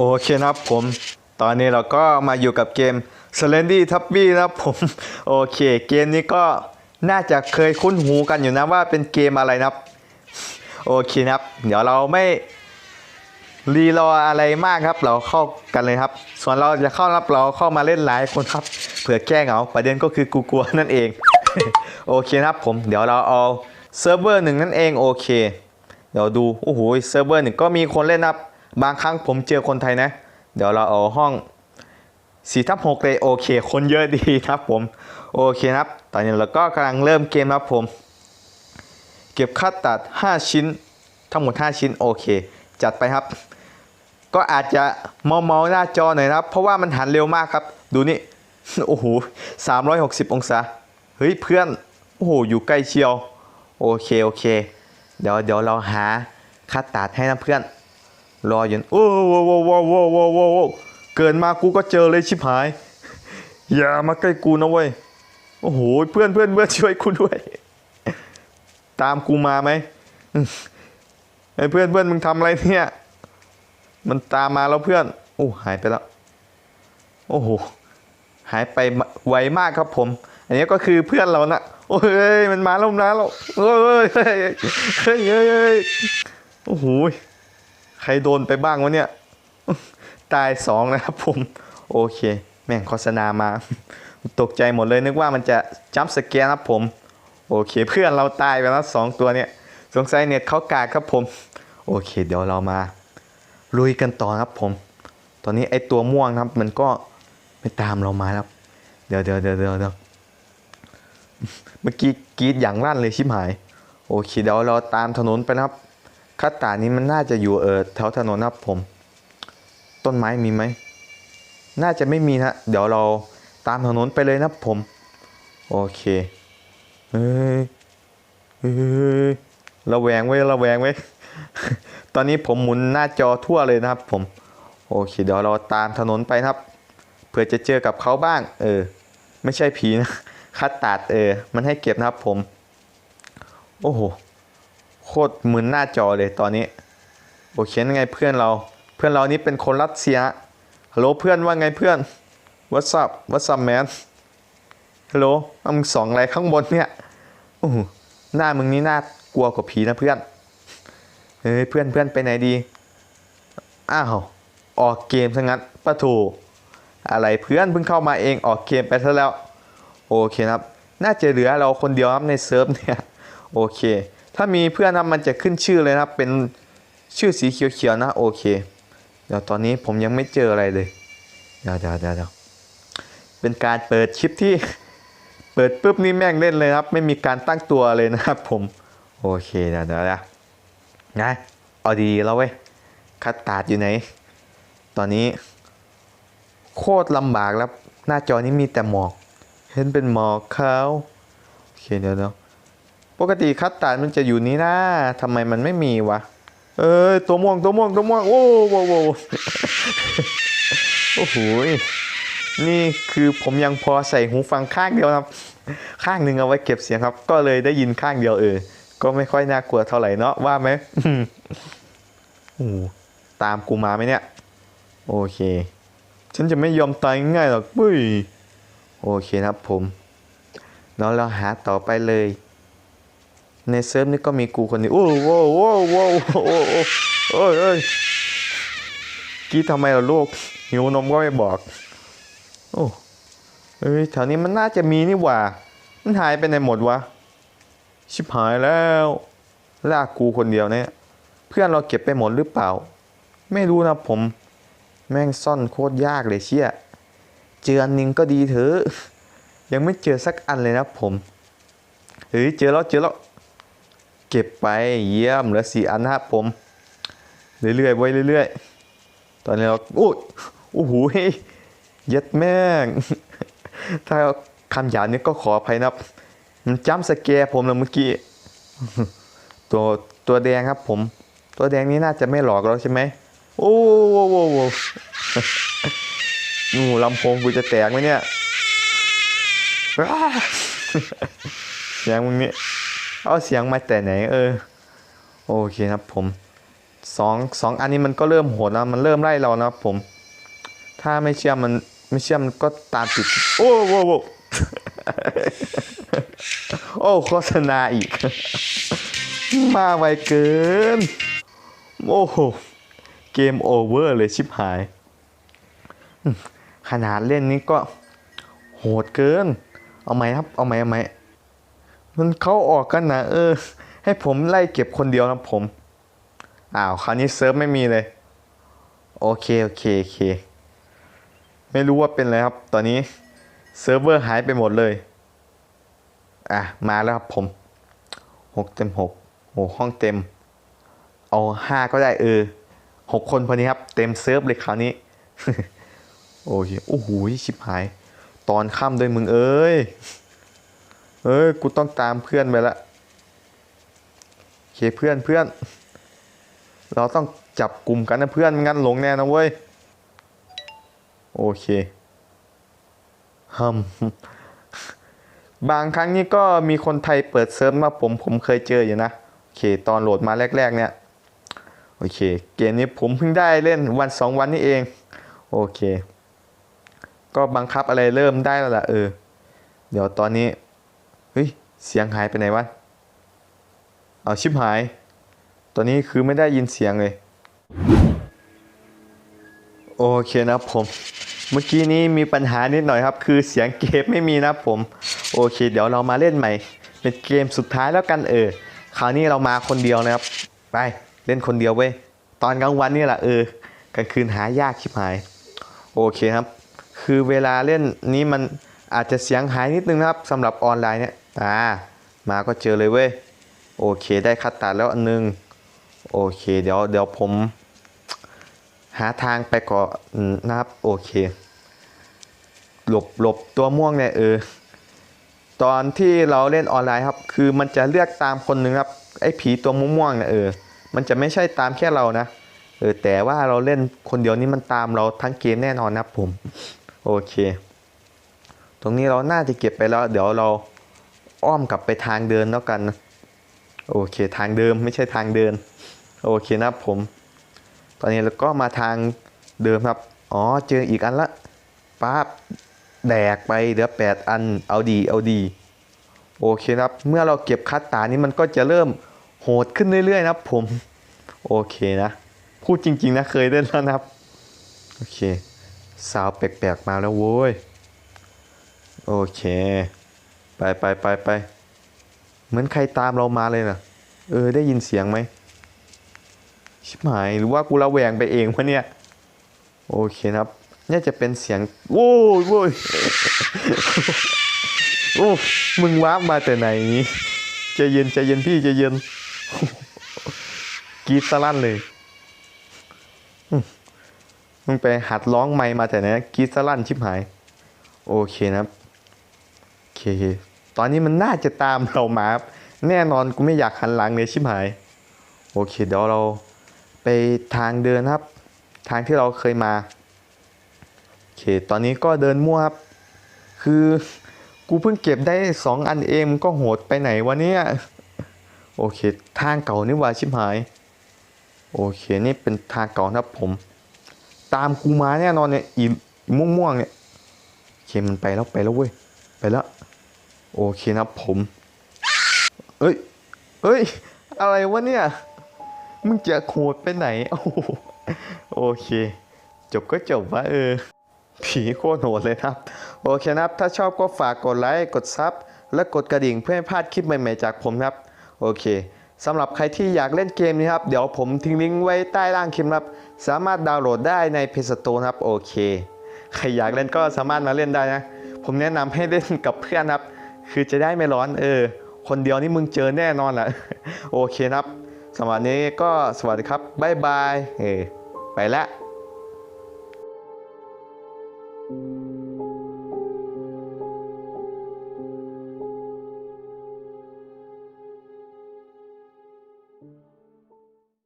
โอเคนะครับผม ตอนนี้เราก็มาอยู่กับเกม s l e n d y t u b b y นะครับผม โอเค เกมนี้ก็น่าจะเคยคุ้นหูกันอยู่นะว่าเป็นเกมอะไรนะครับ โอเคนะครับ เดี๋ยวเราไม่รีรออะไรมากครับ เราเข้ากันเลยครับ ส่วนเราจะเข้ารับเราเข้ามาเล่นหลายคนครับ เผื่อแก้เหงาประเด็นก็คือกูกลัวนั่นเอง โอเคนะครับผม เดี๋ยวเราเอาเซิร์ฟเวอร์หนึ่งนั่นเองโอเค เดี๋ยวดู โอ้โห เซิร์ฟเวอร์หนึ่งก็มีคนเล่นนะครับ บางครั้งผมเจอคนไทยนะ เดี๋ยวเราเอาห้อง4ทับ6เลยโอเค คนเยอะดีครับผม โอเคครับ ตอนนี้เราก็กำลังเริ่มเกมครับผม เก็บค่าตัด 5 ชิ้น ทั้งหมด 5 ชิ้น โอเค จัดไปครับ ก็อาจจะเมาเมาๆหน้าจอหน่อยนะครับ เพราะว่ามันหันเร็วมากครับ ดูนี่ โอ้โห360 องศา เฮ้ยเพื่อน โอ้โห อยู่ใกล้เชียว โอเค โอเค เดี๋ยวเดี๋ยวเราหาค่าตัดให้นะเพื่อน รออยู่โอ้โหโว้โหโว้โหโว้โหโว้เกินมากูก็เจอเลยชิบหาย อย่ามาใกล้กูนะเว้ยโอ้โหเพื่อนเพื่อนเพื่อนช่วยกูด้วย ตามกูมาไหมไอ้เพื่อนเพื่อนมึงทำอะไรเนี่ย มันตามมาแล้วเพื่อนโอ้หายไปแล้ว โอ้โหหายไปไวมากครับผม อันนี้ก็คือเพื่อนเรานะโอ้ยมันมาแล้วนะแล้วโอ้ยเฮ้ยเฮ้ยเฮ้ยเฮ้ยโอ้โห ใครโดนไปบ้างวะเนี่ย ตายสองนะครับผม โอเค แม่งโฆษณามา ตกใจหมดเลยนึกว่ามันจะจัมสแกนครับผม โอเค เพื่อนเราตายไปแล้วสองตัวเนี่ย สงสัยเน็ตเขากากครับผม โอเค เดี๋ยวเรามาลุยกันต่อครับผม ตอนนี้ไอตัวม่วงครับมันก็ไม่ตามเรามาแล้วเดี๋ยวเดี๋ยวเดี๋ยวเดี๋ยวเดี๋ยวเมื่อกี้กรีดอย่างลั่นเลยชิบหาย โอเคเดี๋ยวเราตามถนนไปนะครับ คาตานี้มันน่าจะอยู่เออแถวถนนนะครับผม ต้นไม้มีไหม น่าจะไม่มีนะ เดี๋ยวเราตามถนนไปเลยนะครับผม โอเคเฮ้ยเฮ้ยระแวงไว้ระแวงไว้ ตอนนี้ผมหมุนหน้าจอทั่วเลยนะครับ ผม โอเค เดี๋ยวเราตามถนนไปนะครับเผื่อจะเจอกับเขาบ้าง เออ ไม่ใช่ผีนะคัดตัดเออ มันให้เก็บนะครับผม โอ้โห ตรมึนหน้าจอเลยตอนนี้โอเคยังไงเพื่อนเราเพื่อนเรานี่เป็นคนรัสเซียฮัลโหลเพื่อนว่าไงเพื่อน What's up What's up man ฮัลโหลเอามึงสองอะไรข้างบนเนี่ยโอ้โหหน้ามึงนี่น่ากลัวกว่าผีนะเพื่อนเฮ้ยเพื่อนเพื่อนไปไหนดี อ้าวออกเกมซะงั้นปะถูอะไรเพื่อนเพิ่งเข้ามาเองออกเกมไปซะแล้ว โอเคครับ น่าจะเหลือเราคนเดียวครับในเซิร์ฟเนี่ย โอเค ถ้ามีเพื่อนนะมันจะขึ้นชื่อเลยนะเป็นชื่อสีเขียวๆนะโอเค เดี๋ยวตอนนี้ผมยังไม่เจออะไรเลย เดี๋ยวเดี๋ยวเดี๋ยวเดี๋ยวเป็นการเปิดคลิปที่เปิดปุ๊บนี่แม่งเล่นเลยครับ ไม่มีการตั้งตัวเลยนะครับผม โอเคเดี๋ยวเดี๋ยวเดี๋ยวนะเอาดีแล้วเว้ยคัดตาดอยู่ไหน ตอนนี้ โคตรลำบากแล้ว หน้าจอนี้มีแต่หมอก เห็นเป็นหมอกขาวโอเคเดี๋ยวเดี๋ยว ปกติคัดตาดมันจะอยู่นี้นะทำไมมันไม่มีวะ เอ้ยตัวม่วงตัวม่วงตัวม่วง โอ้โหโอ้โหนี่คือผมยังพอใส่หูฟังข้างเดียวครับ ข้างหนึ่งเอาไว้เก็บเสียงครับ ก็เลยได้ยินข้างเดียวเออ ก็ไม่ค่อยน่ากลัวเท่าไหร่เนาะว่าไหมโอ้ตามกูมาไหมเนี่ย โอเค ฉันจะไม่ยอมตายง่ายหรอกปุ้ย โอเคครับผมแล้วเราหาต่อไปเลย ในเซิร์ฟนี่ก็มีกูคนเดียวโอ้โหโอ้โหโอ้โหโอ้โหโอ้ยเอ้ยกี้ทำไมล่ะลูกหิวนมก็ไม่บอก โอ้เอ้ยแถวนี้มันน่าจะมีนี่หว่า มันหายไปไหนหมดวะ ชิบหายแล้วลากกูคนเดียวเนี่ย เพื่อนเราเก็บไปหมดหรือเปล่า ไม่รู้นะผม แม่งซ่อนโคตรยากเลยเชี่ย เจออันหนึงก็ดีเถอะ ยังไม่เจอสักอันเลยนะผม เฮ้ยเจอแล้วเจอแล้ว เก็บไปเยี่ยมเหลือสี่อันนะครับผม เรื่อยๆไว้เรื่อยๆ ตอนนี้เราโอ้ยโอ้โหเย็ดแม่ง ถ้าคำหยาบนี้ก็ขออภัยนะมันจ้ำสแกร์ผมแล้วเมื่อกี้ ตัวตัวแดงครับผม ตัวแดงนี้น่าจะไม่หลอกเราใช่ไหมโอ้โหโอ้โหลำโพงกูจะแตกไหมเนี่ยเสียงมึงนี่ เอาเสียงมาแต่ไหนเออ โอเคครับผมสองสองอันนี้มันก็เริ่มโหดนะมันเริ่มไล่เรานะครับผม ถ้าไม่เชื่อมันไม่เชื่อมันก็ตามติดโอ้โหโอ้โหโอ้โฆษณาอีก มาไวเกิน โอ้โห เกมโอเวอร์เลยชิบหาย ขนาดเล่นนี้ก็โหดเกิน เอาไหมครับ เอาไหมเอาไหม มันเขาออกกันนะเออ ให้ผมไล่เก็บคนเดียวนะผม อ้าวคราวนี้เซิร์ฟไม่มีเลย โอเค โอเค โอเค ไม่รู้ว่าเป็นอะไรครับ ตอนนี้เซิร์ฟเวอร์หายไปหมดเลย อะ มาแล้วครับผมหกเต็มหกโอ้ห้องเต็ม เอาห้าก็ได้เออหกคนพอดีครับ เต็มเซิร์ฟเลยคราวนี้ โอเค โอ้โหชิบหาย ตอนค่ำด้วยมึงเอ้ย เอ้ย กูต้องตามเพื่อนไปละโอเคเพื่อนเพื่อน เราต้องจับกลุ่มกันนะเพื่อนไม่งั้นหลงแน่นะเว้ย โอเคฮึมบางครั้งนี่ก็มีคนไทยเปิดเซิร์ฟมาผมผมเคยเจออยู่นะ โอเค ตอนโหลดมาแรก ๆ เนี่ย โอเค เกมนี้ผมเพิ่งได้เล่นวันสองวันนี้เอง โอเค ก็บังคับอะไรเริ่มได้แล้วล่ะเออ เดี๋ยวตอนนี้ ฮ้ย เสียงหายไปไหนวะ เอาชิบหาย ตอนนี้คือไม่ได้ยินเสียงเลย โอเคนะผม เมื่อกี้นี้มีปัญหานิดหน่อยครับ คือเสียงเกมไม่มีนะผม โอเค เดี๋ยวเรามาเล่นใหม่ เป็นเกมสุดท้ายแล้วกันเออ คราวนี้เรามาคนเดียวนะครับ ไปเล่นคนเดียวเว้ย ตอนกลางวันนี่แหละเออกลางคืนหายากชิบหาย โอเคครับ คือเวลาเล่นนี้มันอาจจะเสียงหายนิดนึงนะครับสำหรับออนไลน์เนี่ย อ่ามาก็เจอเลยเว้ย โอเคได้คัดตัดแล้วอันหนึง โอเคเดี๋ยวเดี๋ยวผม หาทางไปก่อนนะครับ โอเค หลบหลบตัวม่วงเนี่ยเออ ตอนที่เราเล่นออนไลน์ครับ คือมันจะเลือกตามคนนึงครับ ไอ้ผีตัวม่วงเนี่ยเออ มันจะไม่ใช่ตามแค่เรานะ เออแต่ว่าเราเล่นคนเดียวนี่มันตามเราทั้งเกมแน่นอนนะผม โอเค ตรงนี้เราน่าจะเก็บไปแล้ว เดี๋ยวเรา อ้อมกลับไปทางเดินแล้วกันนะโอเคทางเดิมไม่ใช่ทางเดิน โอเคนะผม ตอนนี้เราก็มาทางเดิมครับ อ๋อเจออีกอันละป๊าบแดกไปเหลือแปดอันเอาดีเอาดี โอเคนะครับ เมื่อเราเก็บคัดตานี้มันก็จะเริ่มโหดขึ้นเรื่อยๆนะผม โอเคนะ พูดจริง ๆ นะเคยเล่นแล้วนะครับ โอเค สาวแปลกๆมาแล้วโว้ย โอเค ไปไปไปไปเหมือนใครตามเรามาเลยนะเออได้ยินเสียงไหมชิบหายหรือว่ากูระแวงไปเองวะเนี่ย โอเคครับน่าจะเป็นเสียงโว้ยโว้ยโอ้มึงว้ามาแต่ไหนนี้ใจเย็นใจเย็นพี่ใจเย็นกีสลั่นเลยมึงไปหัดร้องไมค์มาแต่ไหนกรีสลั่นชิบหาย โอเคนะครับโอเค ตอนนี้มันน่าจะตามเรามาครับแน่นอนกูไม่อยากหันหลังเลยชิบหาย โอเคเดี๋ยวเราไปทางเดินครับ ทางที่เราเคยมา โอเค ตอนนี้ก็เดินมั่วครับ คือกูเพิ่งเก็บได้สองอันเองมันก็โหดไปไหนวะเนี่ย โอเค ทางเก่านี่ว่าชิบหาย โอเค นี่เป็นทางเก่านะครับผม ตามกูมาแน่นอนเนี่ยอีม่วงๆเนี่ยโอเคมันไปแล้วไปแล้วเว้ย ไปแล้ว โอเคนะครับผม เอ้ย เอ้ย อะไรวะเนี่ย มึงจะโหดไปไหน โอ้โหโอเค จบก็จบวะเออ ผีโคตรโหดเลยครับ โอเคนะครับ ถ้าชอบก็ฝากกดไลค์ กดซับ และกดกระดิ่งเพื่อไม่พลาดคลิปใหม่ๆจากผมครับ โอเคสำหรับใครที่อยากเล่นเกมนี้ครับ เดี๋ยวผมทิ้งลิงก์ไว้ใต้ล่างคลิปครับ สามารถดาวน์โหลดได้ใน Play Store นครับ โอเค ใครอยากเล่นก็สามารถมาเล่นได้นะ ผมแนะนำให้เล่นกับเพื่อนครับ คือจะได้ไม่ร้อน เออ คนเดียวนี่มึงเจอแน่นอนแหละโอเคครับสำหรับวันนี้ก็สวัสดีครับบ๊ายบายเออไปละ